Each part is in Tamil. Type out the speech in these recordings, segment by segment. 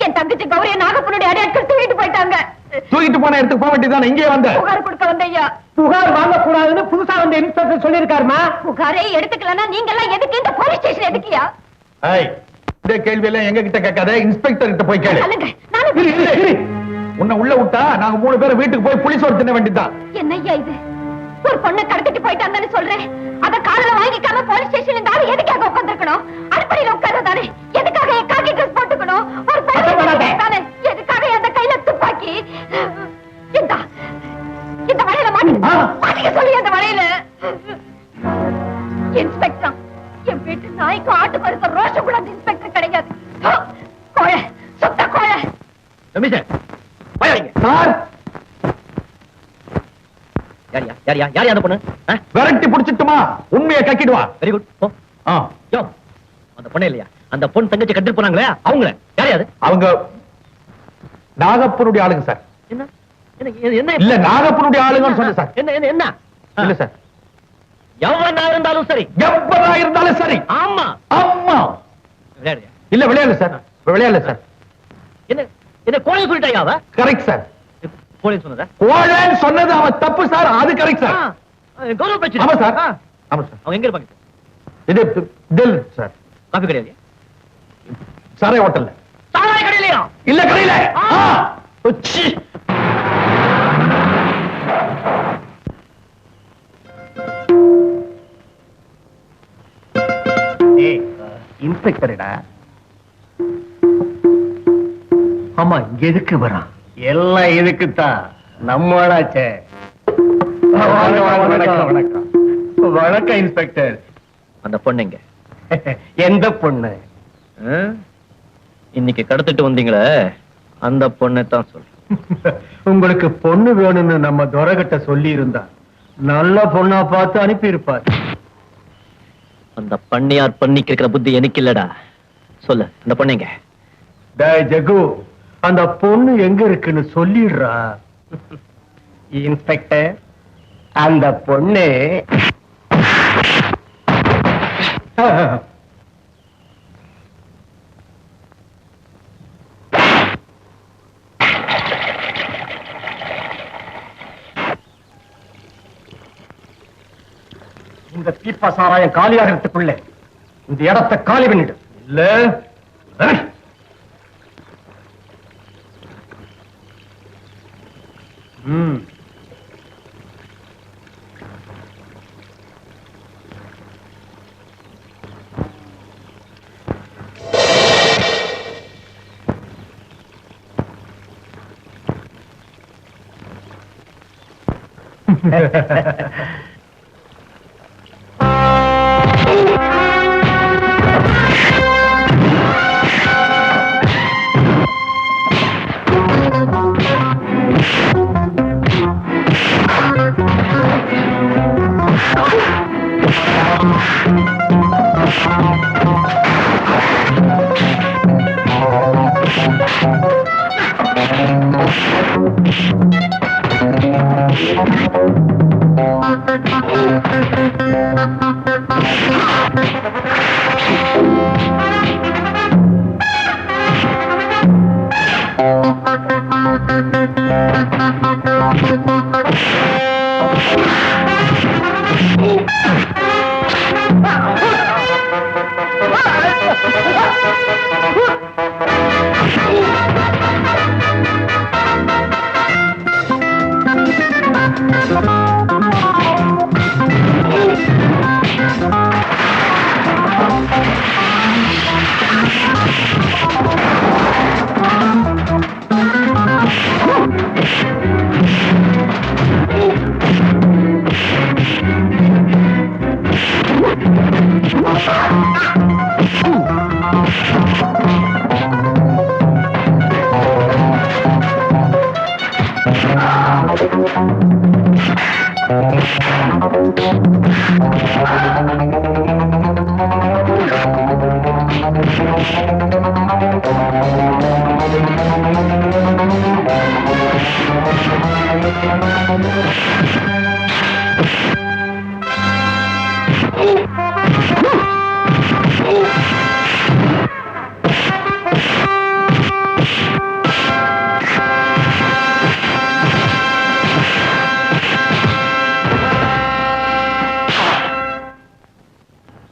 என் தங்கச்சி கௌரிய நாகப்பனுடைய அடையாட்கள் தூக்கிட்டு போயிட்டாங்க தூக்கிட்டு போன இடத்துக்கு போக வேண்டியதானே இங்கே வந்த. புகார் கொடுக்க வந்தையா புகார் வாங்க கூடாதுன்னு புதுசா வந்த இன்ஸ்பெக்டர் சொல்லிருக்காருமா புகாரே எடுத்துக்கலன்னா நீங்க எல்லாம் எதுக்கு இந்த போலீஸ் ஸ்டேஷன் எதுக்கியா? இந்த கேள்வி எல்லாம் எங்க கிட்ட கேட்காத இன்ஸ்பெக்டர் கிட்ட போய் கேளு. உன்னை உள்ள விட்டா நாங்க மூணு பேரும் வீட்டுக்கு போய் புளிசோறு ஒரு தின்ன வேண்டியதுதான். என்னய்யா இது? ஒரு பொண்ணை கடத்திட்டு போயிட்டாங்கன்னு சொல்றேன். அத காதுல வாங்கிக்காம போலீஸ் ஸ்டேஷன்ல இந்த ஆளு யாரியா யாரியா யாரியா அந்த பொண்ணு? விரட்டி புடிச்சிட்டுமா? உண்மையை கக்கிடுவா வெரி குட் போ. ஆ, யோ அந்த பொண்ணு இல்லையா? அந்த பொண்ணு தங்கச்சி கட்டிட்டு போனாங்களே அவங்கள. யாரையா அது? அவங்க நாகப்பனுடைய ஆளுங்க சார். என்ன? என்ன இல்ல நாகப்பனுடைய ஆளுங்கன்னு சொன்னேன் சார். என்ன என்ன என்ன? இல்ல சார். எவ்வளவு இருந்தாலும் சரி. எப்பதா இருந்தாலும் சரி. ஆமா. ஆமா. விளையாடுறியா? இல்ல விளையாடல சார். விளையாடல சார். என்ன என்ன கோழை சொல்லிட்டாயா கரெக்ட் சார். கோழை சொன்னதா? கோழன்னு சொன்னது அவன் தப்பு சார். அது கரெக்ட் சார். கௌரவ பேச்சு. ஆமா சார். ஆமா சார். அவங்க எங்க இருப்பாங்க? இது தில் சார். காபி கிடையாது சாரை ஹோட்டல்ல. சாராய கடையிலையா? இல்ல கடையில. உச்சி. இன்ஸ்பெக்டர்டா. ஆமா எதுக்கு வரான்? எல்லாம் இதுக்குத்தான். நம்மளாச்சே வணக்கம் வணக்கம். வணக்கம். இன்ஸ்பெக்டர். அந்த பொண்ணு எங்க? எந்த பொண்ணு? இன்னைக்கு கடத்திட்டு வந்தீங்களே? அந்த பொண்ணை தான் சொல்றேன். உங்களுக்கு பொண்ணு வேணும்னு நம்ம துரகிட்ட சொல்லி இருந்தா நல்ல பொண்ணா பார்த்து அனுப்பி இருப்பார் அந்த பண்ணியார் பண்ணிக்கு இருக்கிற புத்தி எனக்கு இல்லடா. சொல்லு அந்த பொண்ணு எங்க? டேய் ஜகு அந்த பொண்ணு எங்க இருக்குன்னு சொல்லிடுறா. இன்ஸ்பெக்டர் அந்த பொண்ணு. இந்த பீப்பா சாராயம் காலியாகிறதுக்குள்ள இந்த இடத்தை காலி பண்ணிடு. இல்ல. Ha ha ha ha. Oh!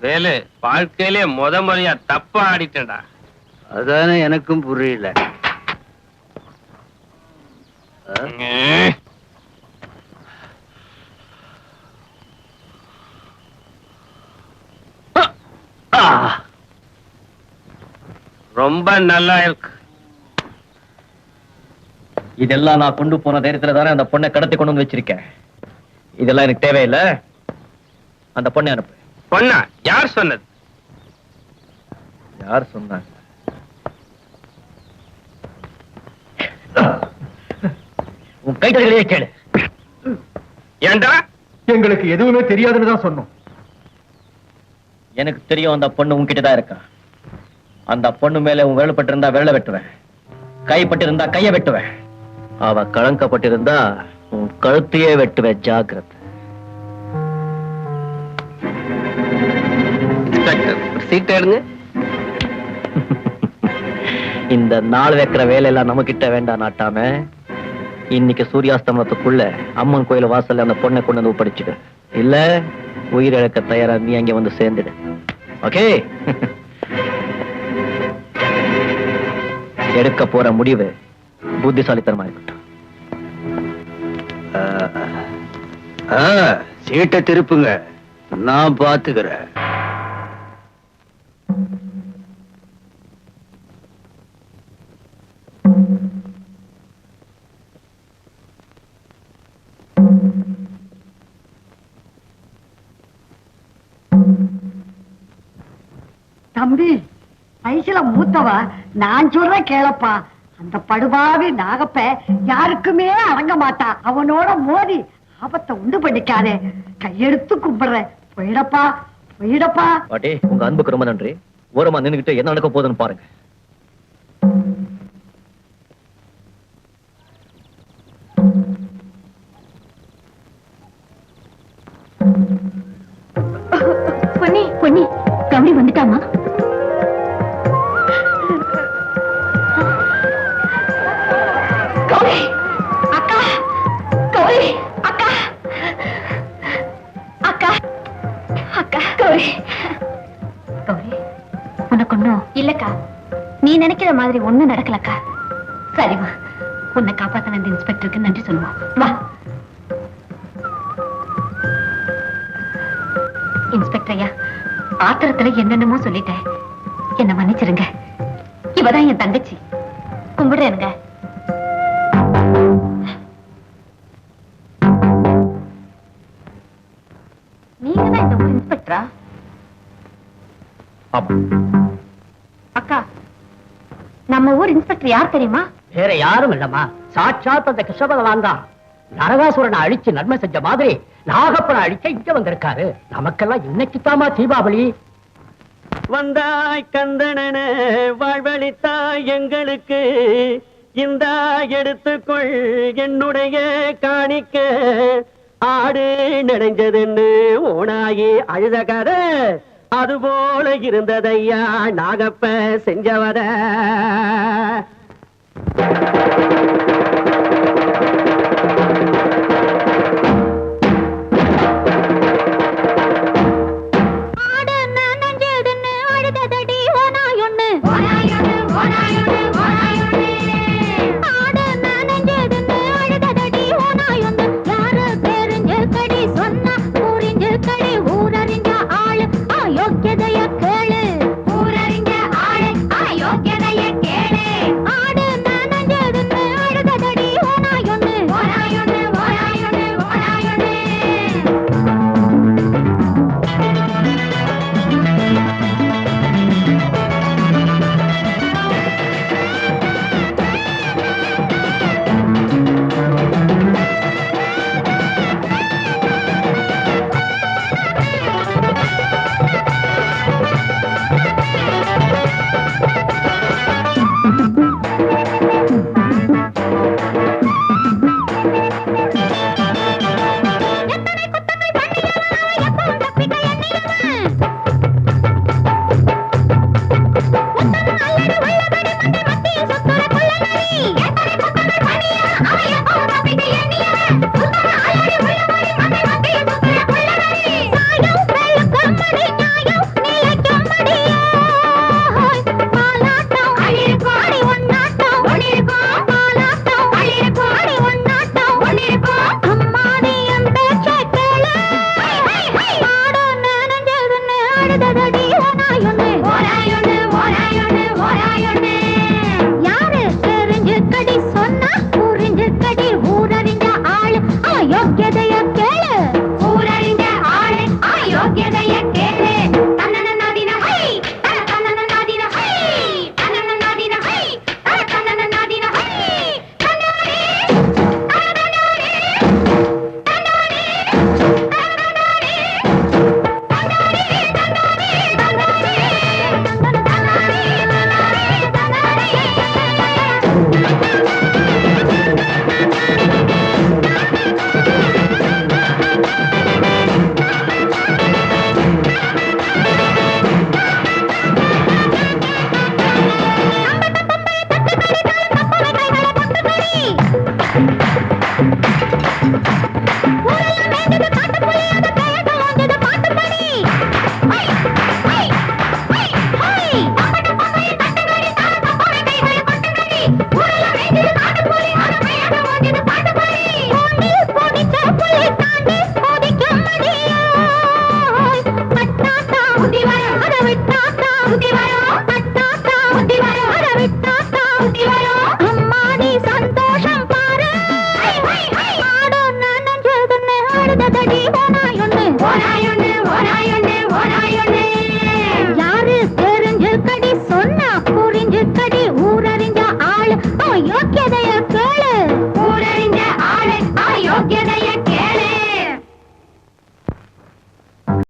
Velu வாழ்க்கையிலே முத முறையா தப்பா ஆடிட்டேன்டா. அதானே எனக்கும் புரியல. ரொம்ப நல்லா இருக்கு. இதெல்லாம் நான் கொண்டு போன தைரியத்துல தானே அந்த பொண்ணை கடத்தி கொண்டு வந்து வச்சிருக்கேன். இதெல்லாம் எனக்கு தேவையில்லை. அந்த பொண்ணை அனுப்பு. பொண்ணா? யார் சொன்னது? யார் சொன்னாங்க? உன் கைத்தறிகளையே கேளு. ஏன்டா எங்களுக்கு எதுவுமே தெரியாதுன்னு தான் சொன்னோம். எனக்கு தெரியும் அந்த பொண்ணு உன்கிட்ட தான் இருக்கா. அந்த பொண்ணு மேல உன் வேலைப்பட்டு இருந்தா வேலை வெட்டுவேன். கைப்பட்டு இருந்தா கைய வெட்டுவேன். அவ கலங்கப்பட்டிருந்தா உன் கழுத்தையே வெட்டுவேன் ஜாக்கிரதை. இன்ஸ்பெக்டர் சீட் எடுங்க. இந்த நாள் வைக்கிற வேலையெல்லாம் நம்ம கிட்ட வேண்டாம் நாட்டாம இன்னைக்கு சூரியாஸ்தமனத்துக்குள்ள அம்மன் கோயில் வாசல்ல அந்த பொண்ணை கொண்டு வந்து ஒப்படைச்சுக்க. இல்ல உயிரிழக்க தயாரா நீ அங்க வந்து சேர்ந்துடு. ஓகே? எடுக்க போற முடிவு புத்திசாலித்தனமா இருக்கட்டும். சீட்டை திருப்புங்க. நான் பாத்துக்கிறேன். தம்பி. வயசுல மூத்தவ நான் சொல்றேன் கேளப்பா. அந்த படுபாவி நாகப்ப யாருக்குமே அடங்க மாட்டா. அவனோட மோதி ஆபத்தை உண்டு பண்ணிக்காதே. கையெடுத்து கும்பிடுறேன் போயிடப்பா போயிடப்பா. பாட்டி உங்க அன்புக்கு ரொம்ப நன்றி. ஓரமா நின்னுகிட்டு என்ன நடக்க போகுதுன்னு பாருங்க. பொன்னி பொன்னி கௌரி வந்துட்டாமா? நீ நினைக்கிற மாதிரி ஒண்ணு நடக்கலக்கா. சரிம்மா உன்னை காப்பாத்தின இந்த இன்ஸ்பெக்டருக்கு நன்றி சொல்லுவோம். வா. இன்ஸ்பெக்டர் ஐயா ஆத்திரத்துல என்னென்னமோ சொல்லிட்டேன். என்ன மன்னிச்சிருங்க. இவதான் என் தங்கச்சி. கும்பிடுறேனுங்க. நீங்க தான் இந்த ஊர் இன்ஸ்பெக்டரா? ஆமா நம்ம ஊர் இன்ஸ்பெக்டர் யார் தெரியுமா? வேற யாரும் இல்லம்மா. சாட்சாத் அந்த கிருஷ்ண பகவான் தான். நரகாசுரனை அழிச்சு நன்மை செஞ்ச மாதிரி நாகப்பனை அழிக்க இங்க வந்திருக்காரு. நமக்கெல்லாம் இன்னைக்கு தாமா தீபாவளி. வந்தாய் கந்தனன வாழ்வழித்தாய் எங்களுக்கு. இந்த எடுத்துக்கொள் என்னுடைய காணிக்க. ஆடு நடைஞ்சதுன்னு ஓனாயி அழுத கதை. அதுபோல இருந்ததையா நாகப்ப செஞ்சவத? ಯೋಗ್ಯತೆ